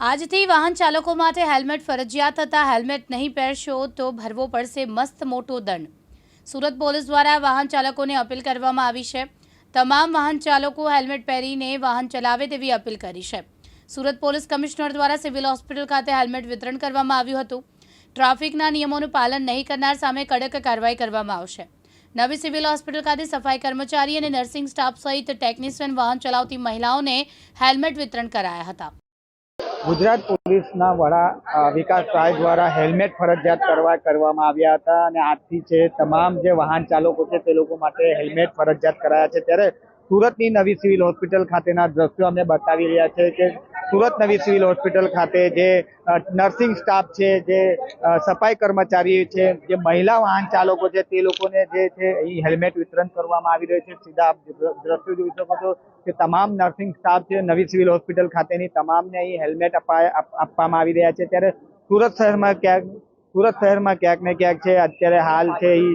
આજથી વાહન ચાલકો માટે હેલ્મેટ ફરજિયાત થતાં હેલ્મેટ નહીં પહેરશો તો ભરવો પડશે મસ્ત મોટો દંડ. સુરત પોલીસ દ્વારા વાહન ચાલકોને અપીલ કરવામાં આવી છે. તમામ વાહન ચાલકો હેલ્મેટ પહેરીને વાહન ચલાવે તેવી અપીલ કરી છે. સુરત પોલીસ કમિશનર દ્વારા સિવિલ હોસ્પિટલ ખાતે હેલ્મેટ વિતરણ કરવામાં આવ્યું હતું. ટ્રાફિકના નિયમોનું પાલન નહીં કરનાર સામે કડક કાર્યવાહી કરવામાં આવશે. નવી સિવિલ હોસ્પિટલ ખાતે સફાઈ કર્મચારી અને નર્સિંગ સ્ટાફ સહિત ટેકનિશિયન વાહન ચલાવતી મહિલાઓને હેલ્મેટ વિતરણ કરાયા હતા. ગુજરાત પોલીસના વડા વિકાસ રાય દ્વારા હેલ્મેટ ફરજિયાત કરવા કરવામાં આવ્યા હતા અને આજથી છે તમામ જે વાહન ચાલકો છે તે લોકો માટે હેલ્મેટ ફરજિયાત કરાયા છે. ત્યારે સુરતની નવી સિવિલ હોસ્પિટલ ખાતેના દ્રશ્યો અમે બતાવી રહ્યા છે કે સુરત નવી સિવિલ હોસ્પિટલ ખાતે જે નર્સિંગ સ્ટાફ છે, જે સફાઈ કર્મચારી છે, જે મહિલા વાહન ચાલકો છે, તે લોકોને જે છે એ હેલ્મેટ વિતરણ કરવામાં આવી રહ્યું છે. સીધા આપ દ્ર- દ્રશ્યો જોઈ શકો છો કે તમામ નર્સિંગ સ્ટાફ છે, નવી સિવિલ હોસ્પિટલ ખાતેની તમામને અહીં હેલ્મેટ આપવામાં આવી રહ્યા છે. ત્યારે સુરત શહેરમાં ક્યાંક, સુરત શહેરમાં ક્યાંક ને ક્યાંક છે, અત્યારે હાલ છે એ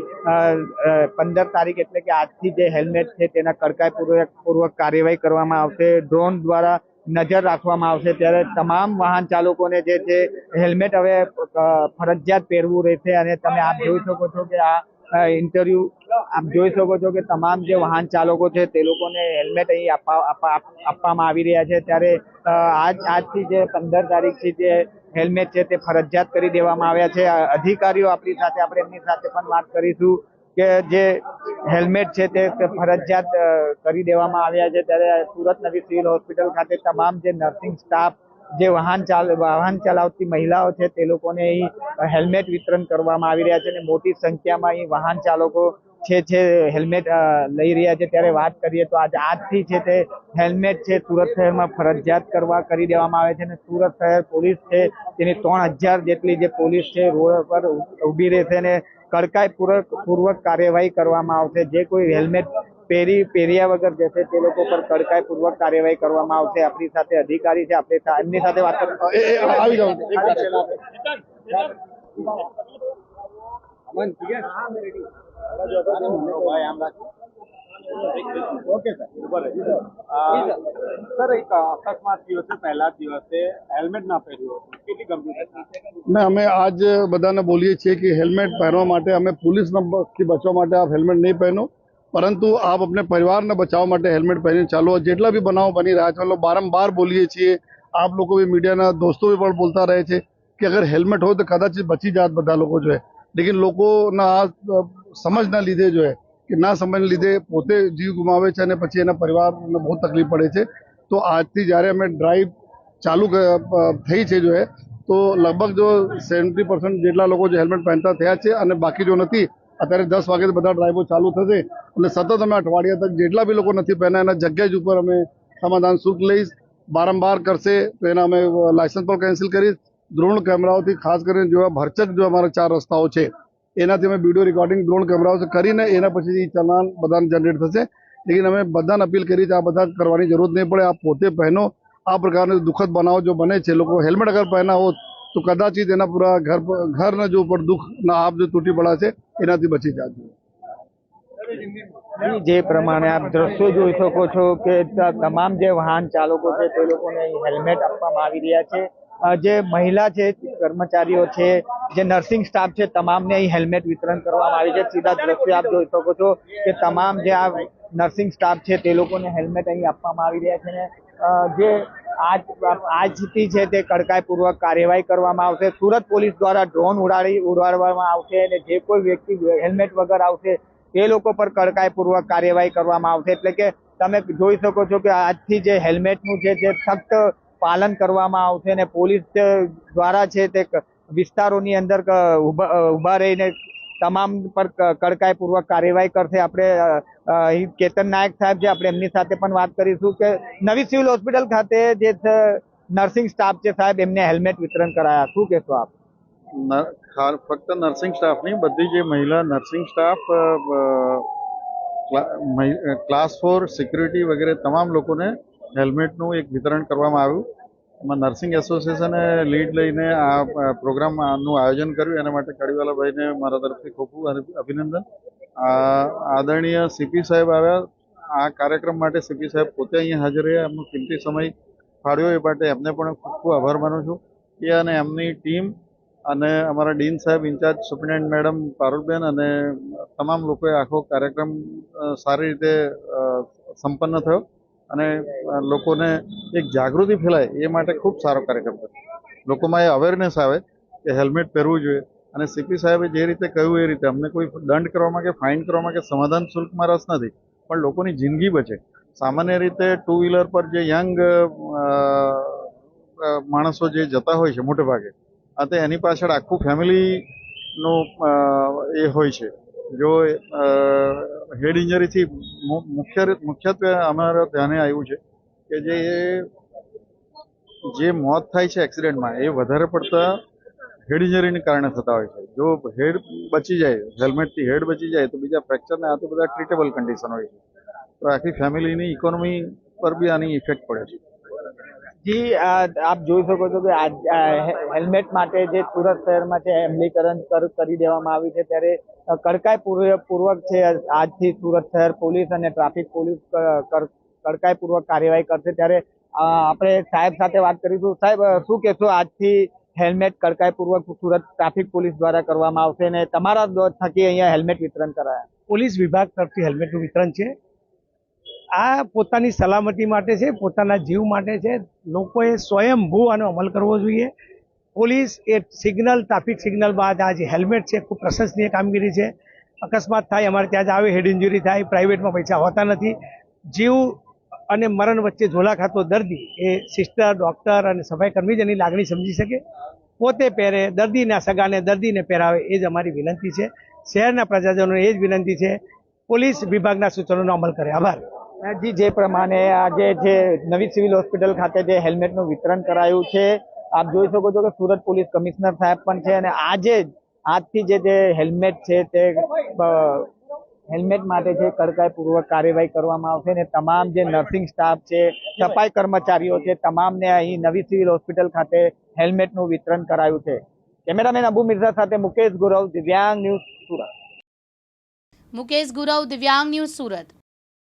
પંદર તારીખ એટલે કે આજથી જે હેલ્મેટ છે, તેના કડકાઈ પૂર્વક પૂર્વક કાર્યવાહી કરવામાં આવશે. ડ્રોન દ્વારા નજર રાખવામાં આવશે. ત્યારે તમામ વાહન ચાલકોને જે છે, હેલ્મેટ હવે ફરજિયાત પહેરવું રહેશે અને તમે આપ જોઈ શકો છો કે આ ઇન્ટરવ્યુ આપ જોઈ શકો છો કે તમામ જે વાહન ચાલકો છે, તે લોકોને હેલ્મેટ અહીં આપવા, આપવા- આપવામાં આવી રહ્યા છે. ત્યારે આજ, આજથી જે પંદર તારીખથી જે હેલ્મેટ છે, તે ફરજિયાત કરી દેવામાં આવ્યા છે. અધિકારીઓ આપણી સાથે, આપણે એમની સાથે પણ વાત કરીશું કે જે હેલ્મેટ છે તે ફરજિયાત કરી દેવામાં આવ્યા છે. ત્યારે સુરત નવી સિવિલ હોસ્પિટલ ખાતે તમામ જે નર્સિંગ સ્ટાફ, જે વાહન ચાલ, વાહન ચલાવતી મહિલાઓ છે, તે લોકોને અહીં હેલ્મેટ વિતરણ કરવામાં આવી રહ્યા છે અને મોટી સંખ્યામાં અહીં વાહન ચાલકો છે છે હેલ્મેટ લઈ રહ્યા છે. ત્યારે વાત કરીએ તો આજ, આજથી છે તે હેલ્મેટ છે સુરત શહેરમાં ફરજિયાત કરવા કરી દેવામાં આવે છે અને સુરત શહેર પોલીસ છે, તેની ત્રણ હજાર જેટલી જે પોલીસ છે, રોડ પર ઊભી રહેશે અને કડકાઈ પૂર્વક પૂર્વક કાર્યવાહી કરવામાં આવશે. જે કોઈ હેલ્મેટ પહેરી પહેર્યા વગર જશે તે લોકો પર કડકાઈ પૂર્વક કાર્યવાહી કરવામાં આવશે. આપણી સાથે અધિકારી છે આપણે એમની સાથે વાત આવી જાઓ. ઓકે સર સર એક અકસ્માત દિવસે પહેલા દિવસે. હેલ્મેટ ના પહેર્યું કેટલી ગંભીર ના અમે આજ બધાને બોલીએ છીએ કે હેલ્મેટ પહેરવા માટે અમે પોલીસ નંબરથી બચવા માટે આપ હેલ્મેટ નહીં પહેરો. પરંતુ આપ અપને પરિવારને બચાવવા માટે હેલ્મેટ પહેરીને ચાલો. જેટલા બી બનાવો બની રહ્યા છે મતલબ બારંબાર બોલીએ છીએ. આપ લોકો બી મીડિયાના દોસ્તો બી પણ બોલતા રહે છે કે અગર હેલ્મેટ હોય તો કદાચ બચી જાત બધા લોકો જોઈએ લેકિન લોકોના આ સમજના લીધે જોઈએ કે ના સમજને લીધે પોતે જીવ ગુમાવે છે અને પછી એના પરિવારને બહુ તકલીફ પડે છે. તો આજથી જ્યારે અમે ડ્રાઈવ ચાલુ થઈ છે જો તો લગભગ જો સેવન્ટી પર્સન્ટ જેટલા લોકો જે હેલ્મેટ પહેરતા થયા છે અને બાકી જો નથી, અત્યારે દસ વાગે બધા ડ્રાઈવો ચાલુ થશે એટલે સતત અમે અઠવાડિયા તક જેટલા બી લોકો નથી પહેર્યા, એના જગ્યા જ ઉપર અમે સમાધાન શુલ્ક લઈશ બારંબાર કરશે, તો એના અમે લાયસન્સ પણ કેન્સલ કરીશ. દ્રોણ કેમેરાઓથી ખાસ કરીને જો ભરચક જો અમારા ચાર રસ્તાઓ છે એનાથી અમે વીડિયો રેકોર્ડિંગ ડ્રોન કેમેરાઓ કરીને એના પછી ચલાન બધાને જનરેટ થશે. લેકિન અમે બધાને અપીલ કરી છે આ બધા કરવાની જરૂર નહીં પડે. આપ પોતે પહેનો. આ પ્રકારનો દુઃખદ બનાવો જો બને છે, લોકો હેલ્મેટ અગર પહેના હોત, તો કદાચિત એના પૂરા ઘર ઘરના જો ઉપર દુઃખ ના આપ જો તૂટી પડાશે એનાથી બચી જાજો. જે પ્રમાણે આપ દ્રશ્યો જોઈ શકો છો કે તમામ જે વાહન ચાલકો છે તે લોકોને હેલ્મેટ આપવામાં આવી રહ્યા છે. જે મહિલા છે કર્મચારીઓ છે જે નર્સિંગ સ્ટાફ છે, તમામને અહીં હેલ્મેટ વિતરણ કરવામાં આવી છે. સીધા દ્રશ્ય આપ જોઈ શકો છો કે તમામ જે આ નર્સિંગ સ્ટાફ છે, તે લોકોને હેલ્મેટ અહીં આપવામાં આવી રહ્યા છે ને જે આજ, આજથી છે તે કડકાઈપૂર્વક કાર્યવાહી કરવામાં આવશે. સુરત પોલીસ દ્વારા ડ્રોન ઉડાડી, ઉડાડવામાં આવશે અને જે કોઈ વ્યક્તિ હેલ્મેટ વગર આવશે, તે લોકો પર કડકાઈપૂર્વક કાર્યવાહી કરવામાં આવશે. એટલે કે તમે જોઈ શકો છો કે આજથી જે હેલ્મેટનું છે તે સખ્ત પાલન કરવામાં આવશે અને પોલીસ દ્વારા છે તે વિસ્તારોની અંદર ઊભા રહીને તમામ પર કડકાઈપૂર્વક કાર્યવાહી કરશે. આપણે કેતન નાયક સાહેબ છે, આપણે એમની સાથે પણ વાત કરીશું કે નવી સિવિલ હોસ્પિટલ ખાતે જે નર્સિંગ સ્ટાફ છે સાહેબ, એમને હેલ્મેટ વિતરણ કરાયા. શું કહેશો આપ? ફક્ત નર્સિંગ સ્ટાફ નહીં, બધી જે મહિલા nursing staff class four security વગેરે તમામ લોકોને હેલ્મેટનું એક વિતરણ કરવામાં આવ્યું. એમાં નર્સિંગ એસોસિએશને લીડ લઈને આ પ્રોગ્રામનું આયોજન કર્યું. એના માટે કડીવાલાભાઈને મારા તરફથી ખૂબ ખૂબ અભિનંદન. આદરણીય સીપી સાહેબ આવ્યા. આ કાર્યક્રમ માટે સીપી સાહેબ પોતે અહીંયા હાજર રહ્યા. એમનો કિંમતી સમય ફાળ્યો. એ માટે એમને પણ ખૂબ ખૂબ આભાર માનું છું. એ અને એમની ટીમ અને અમારા ડીન સાહેબ, ઇન્ચાર્જ સુપ્રિન્ટેન્ડન્ટ મેડમ પારુલબેન અને તમામ લોકોએ આખો કાર્યક્રમ સારી રીતે સંપન્ન થયો. અને લોકોને એક જાગૃતિ ફેલાય એ માટે ખૂબ સારો કાર્યક્રમ થયો લોકોમાં એ અવેરનેસ આવે કે હેલ્મેટ પહેરવું જોઈએ. અને સીપી સાહેબે જે રીતે કહ્યું એ રીતે, અમને કોઈ દંડ કરવામાં કે ફાઇન કરવામાં કે સમાધાન શુલ્કમાં રસ નથી, પણ લોકોની જિંદગી બચે. સામાન્ય રીતે ટુ વ્હીલર પર જે યંગ માણસો જે જતા હોય છે મોટે ભાગે તે એની પાછળ આખું ફેમિલીનું એ હોય છે. જો હેડ ઇન્જરીથી મુખ્ય મુખ્યત્વે અમારા ધ્યાને આવ્યું છે કે જે જે મોત થાય છે એક્સિડન્ટમાં એ વધારે પડતા હેડ ઇન્જરીને કારણે થતા હોય છે. જો હેડ બચી જાય હેલ્મેટથી હેડ બચી જાય, તો બીજા ફ્રેક્ચરને આ તો બધા ટ્રીટેબલ કન્ડિશન હોય છે. તો આખી ફેમિલીની ઇકોનોમી પર બી આની ઇફેક્ટ પડે છે. જી આપ જોઈ શકો છો કે આ હેલ્મેટ માટે જે સુરત શહેરમાં જે અમલીકરણ કરી દેવામાં આવ્યું છે, ત્યારે અ, કડકાઈ પૂર્વક છે આજથી સુરત શહેર પોલીસ અને ટ્રાફિક પોલીસ કડકાઈપૂર્વક કડકાઈ પૂર્વક કાર્યવાહી કરશે. ત્યારે આપણે સાહેબ સાથે વાત કરીશું. સાહેબ શું કહેશો? આજથી હેલ્મેટ કડકાઈ પૂર્વક સુરત ટ્રાફિક પોલીસ દ્વારા કરવામાં આવશે અને તમારા થકી અહીંયા હેલ્મેટ વિતરણ કરાયા. પોલીસ વિભાગ તરફથી હેલ્મેટનું વિતરણ છે. આ પોતાની સલામતી માટે છે પોતાના જીવ માટે છે. લોકોએ સ્વયંભૂ આનો અમલ કરવો જોઈએ. પોલીસ એ સિગ્નલ, ટ્રાફિક સિગ્નલ બાદ આ જે હેલ્મેટ છે, ખૂબ પ્રશંસનીય કામગીરી છે. અકસ્માત થાય, અમારે ત્યાં જ આવે, હેડ ઇન્જરી થાય, પ્રાઇવેટમાં પૈસા હોતા નથી. જીવ અને મરણ વચ્ચે ઝોલા ખાતો દર્દી એ સિસ્ટર, ડૉક્ટર અને સફાઈ કર્મી જ એની લાગણી સમજી શકે. પોતે પહેરે, દર્દીના સગાને દર્દીને પહેરાવે, એ જ અમારી વિનંતી છે. શહેરના પ્રજાજનોને એ જ વિનંતી છે. પોલીસ વિભાગના સૂચનોનો અમલ કરે. આભાર. જી, જે પ્રમાણે આજે જે નવી સિવિલ હોસ્પિટલ ખાતે જે હેલ્મેટનું વિતરણ કરાયું છે આપ જોઈ શકો છો કે સુરત પોલીસ કમિશનર સાહેબ પણ છે અને આજે આજથી જે જે હેલ્મેટ છે તે હેલ્મેટ માટે છે કડકાઈપૂર્વક કાર્યવાહી કરવામાં આવશે અને તમામ જે નર્સિંગ સ્ટાફ છે, સફાઈ કર્મચારીઓ છે, તમામને અહીં નવી સિવિલ હોસ્પિટલ ખાતે હેલ્મેટનું વિતરણ કરાયું છે. કેમેરામેન અબુ મિર્ઝા સાથે મુકેશ ગુરવ, દિવ્યાંગ ન્યૂઝ સુરત. મુકેશ ગુરવ, દિવ્યાંગ ન્યૂઝ સુરત.